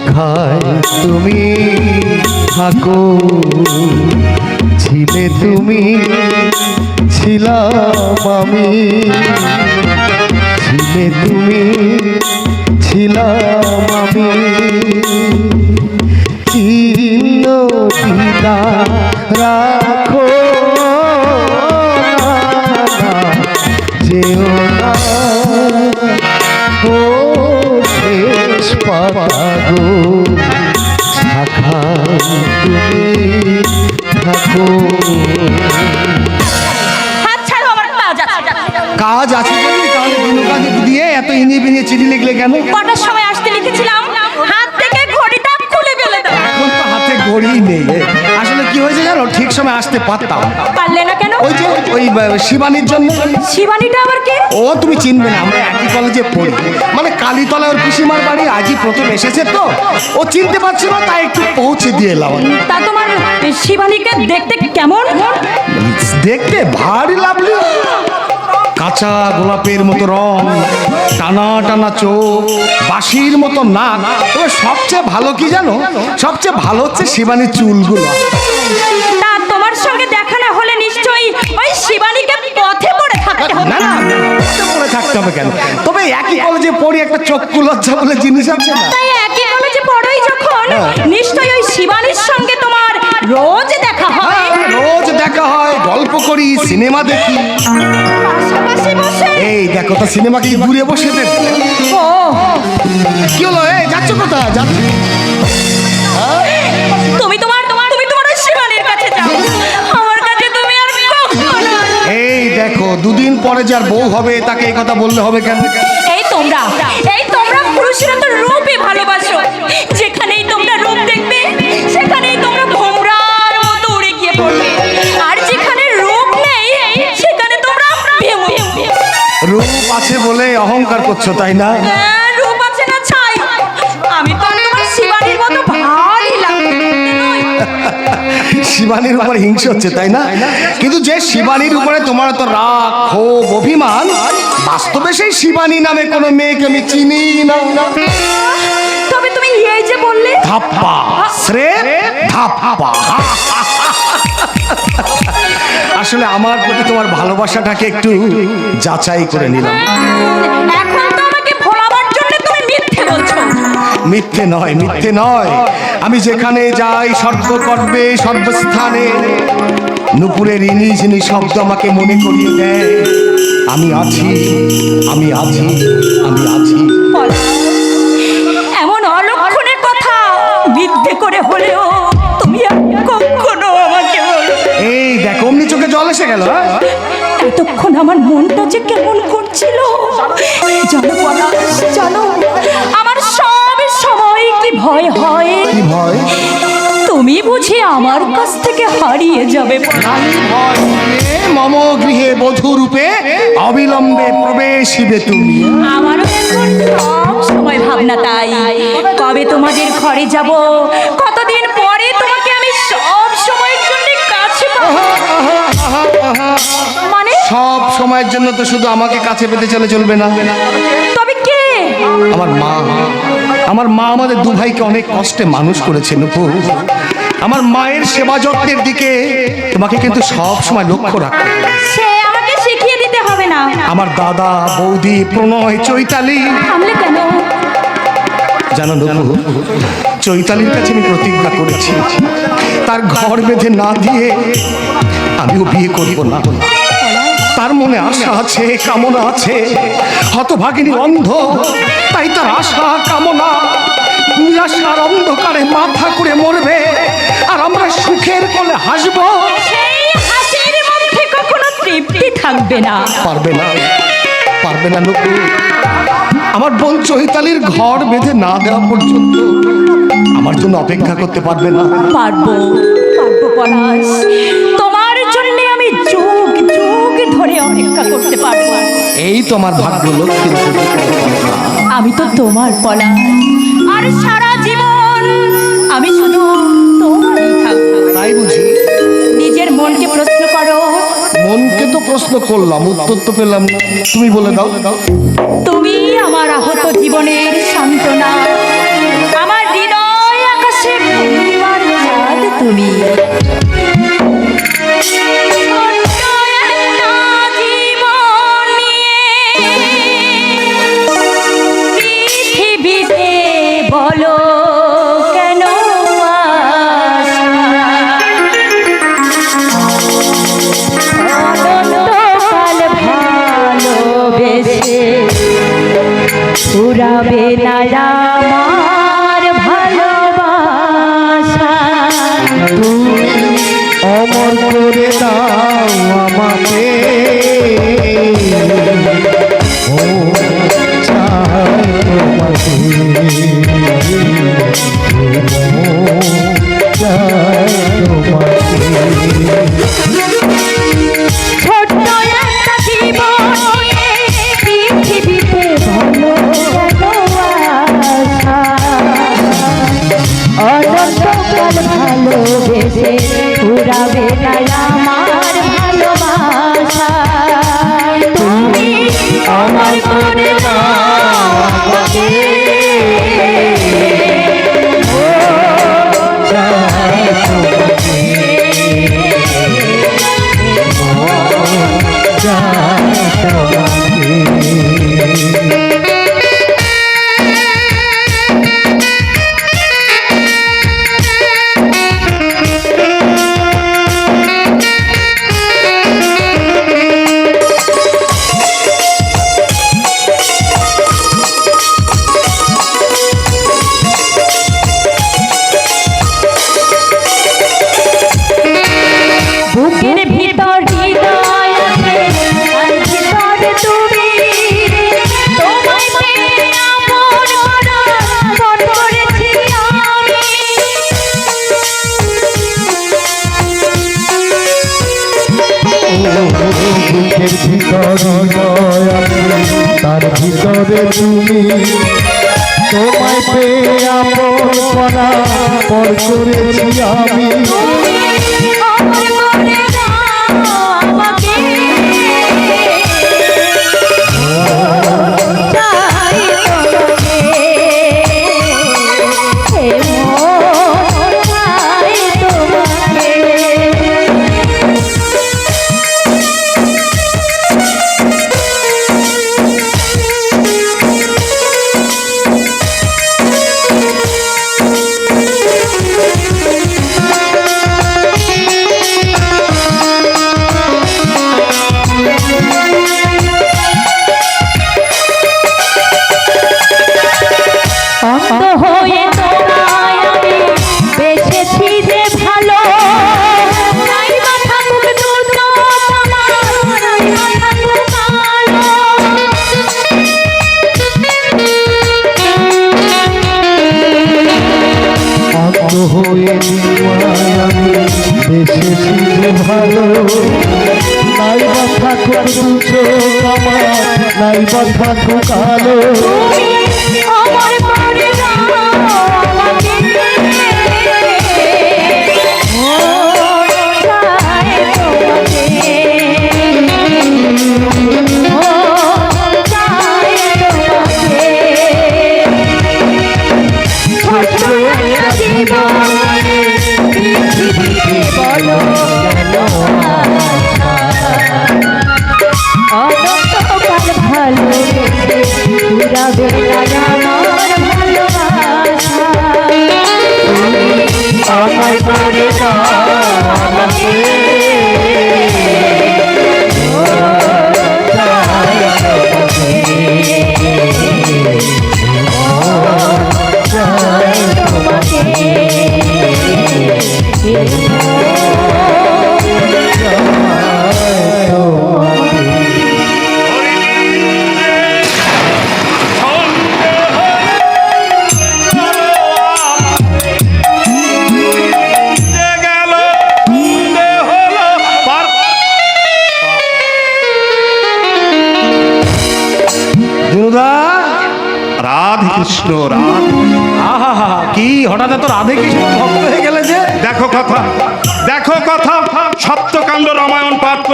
শাখায় তুমি থাকো। ছিলে তুমি ছিলাম আমি। ছিলে তুমি ছিলাম আমি। চিহ্ন দিদা পাগো তুমি থাকো। কাজ আছে। কাজ আছে যদি তাহলে দুটো কাজ দিয়ে এত ইনি বিনিয়ে চিঠি লিখলে কেন? কটার সময় আসতে লিখেছিলাম? হাত থেকে ঘড়িটা খুলে ফেলে দাও। এখন তো হাতে ঘড়ি নেই। কি হয়েছে জানো? ঠিক সময় আসতে পারতাম। পারলে না কেন? ওই যে ওই শিবানীর জন্য। শিবানীটা আবার কে? ও তুমি চিনবে না আমরা একই কলেজে পড়ি। মানে কালীতলা ওর পিসিমার বাড়ি আজই প্রথম এসেছে তো। ও চিনতে পারছে না তাই একটু পৌঁছে দিয়ে এলাম তা তোমার শিবানীকে দেখতে কেমন? দেখতে ভারী লাভলি। কাঁচা গোলাপের মতো রং। টানা টানা চোখ বাঁশির মতো নাক। তবে সবচেয়ে ভালো কি জানো? সবচেয়ে ভালো হচ্ছে শিবানীর চুলগুলো। তা তোমার সঙ্গে দেখা না হলে নিশ্চয়ই ওই শিবানীকে পথে পড়ে থাকতে হবে না না এটা থাকতে হবে কেন? তবে একই কলেজে পড়ি একটা চক্ষু লজ্জা বলে জিনিস আছে না? তাই একই কলেজে পড়োই যখন হ্যাঁ। নিশ্চয়ই ওই শিবানীর সঙ্গে তোমার রোজ দেখা হয়। হ্যাঁ, রোজ দেখা হয় গল্প করি সিনেমা দেখি। পাশাপাশি বসে। এই দেখো তো সিনেমা কি ঘুরে বসে দেখ ও। কি হলো? এই যাচ্ছ কোথায়? যাচ্ছ। তুমি তোমার তোমার তুমি তোমার শিবানীর কাছে যাও। আমার কাছে তুমি আর কখনো এই দেখো দুদিন পরে যার বউ হবে তাকে এই কথা বললে হবে কেন? এই করছ তাই না? হ্যাঁ, রূপ আছে না ছাই? আমি তো তোমার শিবানীর মতো ভারী শিবানীর উপর হিংসে হচ্ছে তাই না? কিন্তু যে শিবানীর উপরে তোমার তো রাগ ক্ষোভ অভিমান বাস্তবে সেই শিবানী নামে কোনো মেয়েকে আমি চিনি না। তবে তুমি এই যে বললে ধাপ্পা শ্রে ধাপ্পা। আসলে আমার প্রতি তোমার ভালোবাসাটাকে একটু যাচাই করে নিলাম। এখন তো আমাকে ভোলাবার জন্য তুমি মিথ্যে বলছো। মিথ্যে নয় মিথ্যে নয়। আমি যেখানে যাই সর্বকর্মে সর্বস্থানে নুপুরের ইনি যিনি শব্দ আমাকে মনে করিয়ে দেয়। আমি আছি আমি আছি আমি আছি। এসে গেল হ্যাঁ? এতক্ষণ আমার মনটা যে কেমন করছিল? জানো জানো আমার সব সময় কি ভয় হয়? কি ভয়? তুমি বুঝি আমার কাছ থেকে হারিয়ে যাবে। মম গৃহে বধূ রূপে অবিলম্বে প্রবেশিবে তুমি। আমারও এখন সব সময় ভাবনা তাই। কবে তোমাদের ঘরে যাব সময়ের জন্য তো শুধু আমাকে কাছে পেতে চলে চলবে না। তবে কে? আমার মা। আমার মা আমাদের দু ভাইকে অনেক কষ্টে মানুষ করেছে নুপুর আমার মায়ের সেবা যত্নের দিকে তোমাকে কিন্তু সব সময় লক্ষ্য রাখতে। সে আমাকে শিখিয়ে দিতে হবে না। আমার দাদা বৌদি প্রণয় চৈতালি। থামলে কেন? জানো নুপুর চৈতালির কাছে আমি প্রতিজ্ঞা করেছি তার ঘর বেঁধে না দিয়ে আমিও বিয়ে করব না। তার মনে আশা আছে কামনা আছে হতভাগিনী অন্ধ তাই তার আশা কামনা নিরাশার অন্ধকারে মাথা করে মরবে আর আমরা সুখের কোলে হাসবো। হাসির মধ্যে কখনো তৃপ্তি থাকবে না। পারবে না পারবে না নুপুর আমার বোন চৈতালির ঘর বেঁধে না দেওয়া পর্যন্ত আমার জন্য অপেক্ষা করতে পারবে না। পারব পারব পলাশ। অপেক্ষা করতে পারব এই তো আমার ভাগ্য লক্ষ্মীর আমি তো তোমার পলাশ আর সারা জীবন আমি শুধু তোমারই থাকব। তাই বুঝি? নিজের মনকে প্রশ্ন করো। মনকে তো প্রশ্ন করলাম উত্তর তো পেলাম না। তুমি বলে দাও। তুমি আমার আহত জীবনের সান্ত্বনা। আমার হৃদয় আকাশে তুমি। বুকের ভিতর তার ভিতরে তুমি তোমায় পেয়ে আপন পর করেছি আমি। ভালো হয়ে দেশে ফিরে ভালো। নাই বা থাকুক আমার নাই বা থাকুক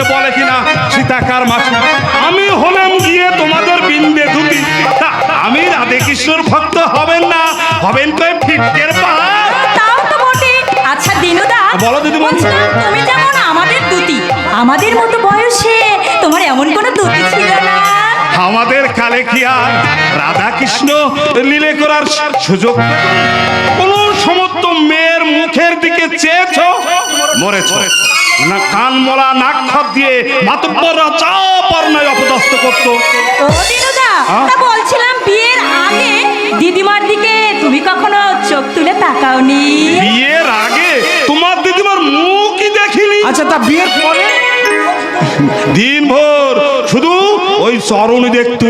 করে বলে কিনা? সীতাকার মাসি আমি হলাম গিয়ে তোমাদের বিন্দে দুটি আমি রাধে কৃষ্ণর ভক্ত হবেন না হবেন তো ফিটকের আচ্ছা দিনুদা বলো দিদিমণি। তুমি যেমন আমাদের দুতি আমাদের মতো বয়সে তোমার এমন কোনো দুতি ছিল না? আমাদের কালে কি আর রাধা কৃষ্ণ লীলে করার সুযোগ? কোন সমস্ত মেয়ের মুখের দিকে চেয়েছ? মরেছ। না কান মোলা নাক খাপ দিয়ে মাতব্বররা চাপার নয় অপদস্থ করতো। ও দিনুদা? তা বলছিলাম বিয়ের আগে দিদিমার দিকে তুমি কখনো চোখ তুলে তাকাওনি। বিয়ের আগে তোমার দিদিমার মুখই দেখিনি। আচ্ছা তা বিয়ের পরে? দিনভর শুধু ওই চরণই দেখতো।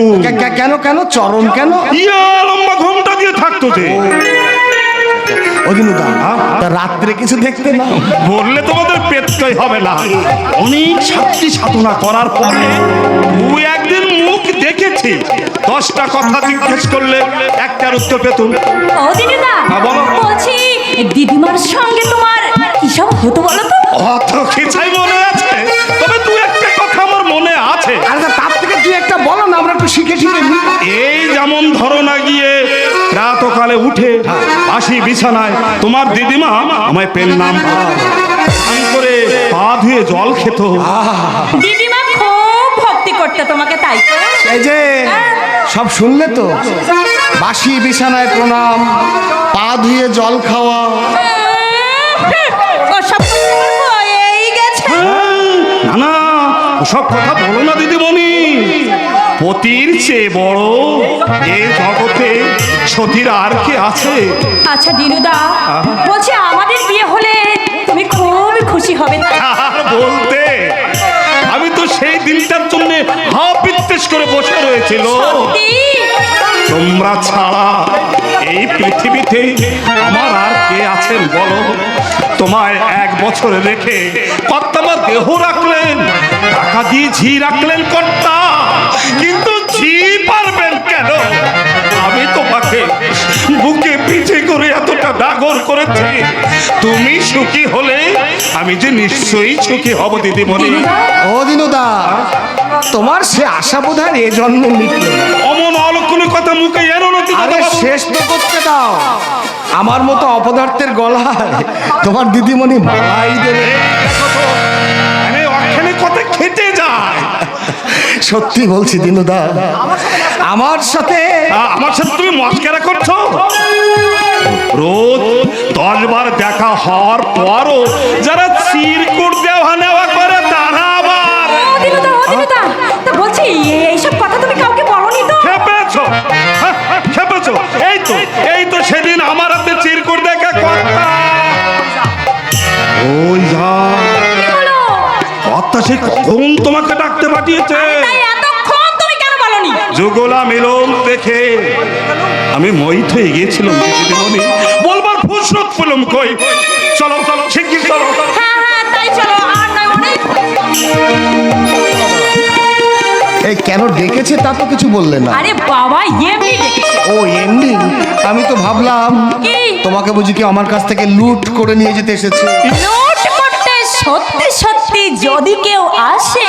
কেন কেন? চরণ কেন? ইয়া লম্বা ঘোমটা দিয়ে থাকতো যে। রাত্রে কিছু দেখতে না। বললে তোমাদের পেটটাই হবে না। অনেক সাধনা করার পরে একদিন মুখ দেখেছি। দশটা কথা জিজ্ঞেস করলে একটার উত্তর। বলছি দিদিমার সঙ্গে তোমার কি সব হতো বলো তো? অত খিচাই মনে আছে। তবে দু একটা কথা আমার মনে আছে। আরে তার থেকে তুই একটা বলো না আমরা একটু শিখে শিখে এই প্রাতকালে উঠে আসি বিছানায় তোমার দিদিমা আমায় পেন নাম করে পা ধুয়ে জল খেত। দিদিমা খুব ভক্তি করতে তোমাকে তাই এই যে সব শুনলে তো? বাসি বিছানায় প্রণাম পা ধুয়ে জল খাওয়া। না না সব কথা বলো না দিদিমণি। পতির চেয়ে বড় এ জগতে সতীর আর কে আছে? আচ্ছা দিনুদা বলছি আমাদের বিয়ে হলে তুমি খুবই খুশি হবে? বলতে আমি তো সেই দিনটার জন্য হা বিদ্বেষ করে বসে রয়েছিল। তোমরা ছাড়া এই পৃথিবীতে আমার আর কে আছেন বলো? তোমায় এক বছর রেখে কর্তামা দেহ রাখলেন টাকা দিয়ে ঝি রাখলেন কর্তা। কিন্তু ঝি পারবেন কেন? আমি তোমাকে বুকে পিছে করে এতটা ডাগর করেছি। তুমি সুখী হলে আমি যে নিশ্চয়ই সুখী হব দিদিমণি। ও দিনুদা তোমার সে আশা বোধ হয় এ জন্ম মিটল অমন অলক্ষণের কথা মুখে এনো না আরে শেষ তো করতে দাও। আমার মতো অপদার্থের গলায় তোমার দিদিমণি মালাই দেবে। কথা খেটে যায়। সত্যি বলছি দিনুদা। আমার সাথে আমার সাথে তুমি মস্কারা করছ? রোজ দশ বার দেখা হওয়ার পরও যারা চিরকুট দেওয়া নেওয়া করে তারা আবার ও দিনুদা ও দিনুদা। তা বলছি এইসব কথা তুমি কাউকে বলনি তো? খেপেছো। হ্যাঁ, হ্যাঁ, খেপেছো। এই তো এই তো সেদিন আমার হাতে চিরকুট দেখা কথা ওই যা। কি হলো? কর্তা সে কখন তোমাকে ডাকতে পাঠিয়েছে? যুগলা মিলন দেখে আমি মহিত হয়ে গিয়েছিলাম বলবার ফুসরত ফুলম কই? চলো চলো শিগগির চলো। হ্যাঁ, হ্যাঁ, কেন ডেকেছে তা তো কিছু বললে না। আরে বাবা ইয়ে এমনি ও এমনি। আমি তো ভাবলাম তোমাকে বুঝি কি আমার কাছ থেকে লুট করে নিয়ে যেতে এসেছে। লুট করতে সত্যি সত্যি যদি কেউ আসে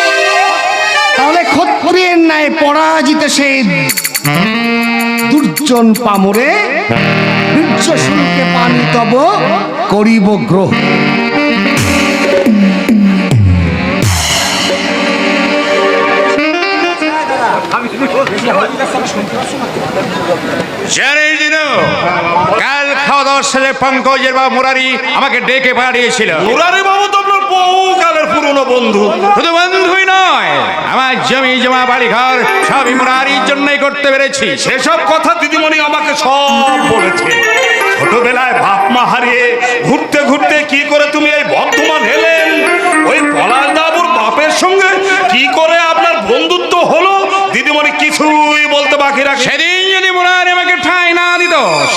তাহলে ক্ষত্রিয়ের ন্যায় পরাজিত সেই দুর্জন পামরে বীর্য শুল্কে পানি তব করিব গ্রহ। কাল খাওয়া দাওয়ার সাথে পঙ্কজের বা মুরারি আমাকে ডেকে পাঠিয়েছিল। মুরারি বাবু তো আপনার বহুকালের পুরনো বন্ধু। শুধু জমি জমা বাড়ি ঘর সবই মুরারির জন্যই করতে পেরেছি। সেসব কথা দিদিমণি আমাকে সব বলেছে ছোটবেলায় বাপ মা হারিয়ে ঘুরতে ঘুরতে কি করে তুমি এই বর্ধমান এলেন? ওই পলাশ বাবুর বাপের সঙ্গে কি করে আপনার বন্ধুত্ব হলো? দিদিমণি কিছুই বলতে বাকি রাখে সেদিন যদি মুরারি আমাকে ঠাঁই না দিত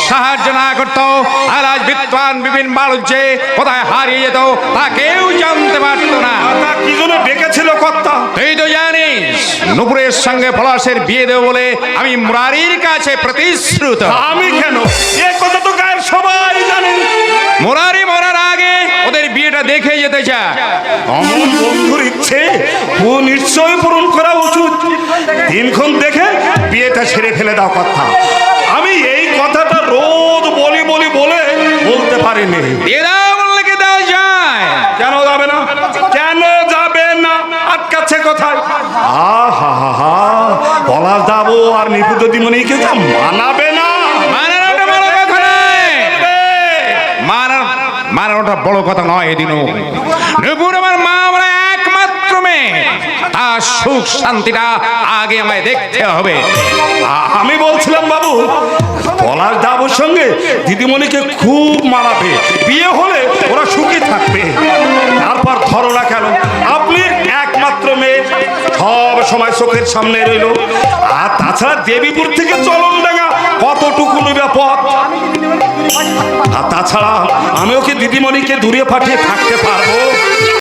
সাহায্য না করত আর আজ বিদ্বান বিপিন বাড়ুচ্ছে কোথায় হারিয়ে যেত তা কেউ জানতে পারত না। কি জন্য ডেকেছিল কর্তা? তুই তো জানিস নুপুরের সঙ্গে পলাশের বিয়ে দেবো বলে আমি মুরারির কাছে প্রতিশ্রুত। আমি কেন? এ কথা তো গায়ের সবাই জানেন। মুরারি মরার বিয়েটা দেখে যেতে চায়। অমন বন্ধুর ইচ্ছে ও নিশ্চয়ই পূরণ করা উচিত। দিনক্ষণ দেখে বিয়েটা ছেড়ে ফেলে দাও কথা। আমি এই কথাটা রোজ বলি বলি বলে বলতে পারিনি। দাও বললে দেওয়া যায় কেন যাবে না? কেন যাবে না? আটকাচ্ছে কোথায়? আহা হা হা পলাশ যাব আর নিপুত দিমণিকে যা মানাবে না। মানার ওটা বড় কথা নয় এদিনও। নুপুর আমার মা আমার একমাত্র মেয়ে। তার সুখ শান্তিটা আগে আমায় দেখতে হবে। আমি বলছিলাম, বাবু, পলাশ দাবুর সঙ্গে দিদিমণিকে খুব মানাবে। বিয়ে হলে ওরা সুখী থাকবে। তারপর ধরো না কেন, আপনি একমাত্র মেয়ে। সব সময় চোখের সামনে রইল। আর তাছাড়া দেবীপুর থেকে চলনডাঙ্গা কতটুকু নেবে পথ আর তাছাড়া আমিও কি দিদিমণিকে দূরে পাঠিয়ে থাকতে পারব।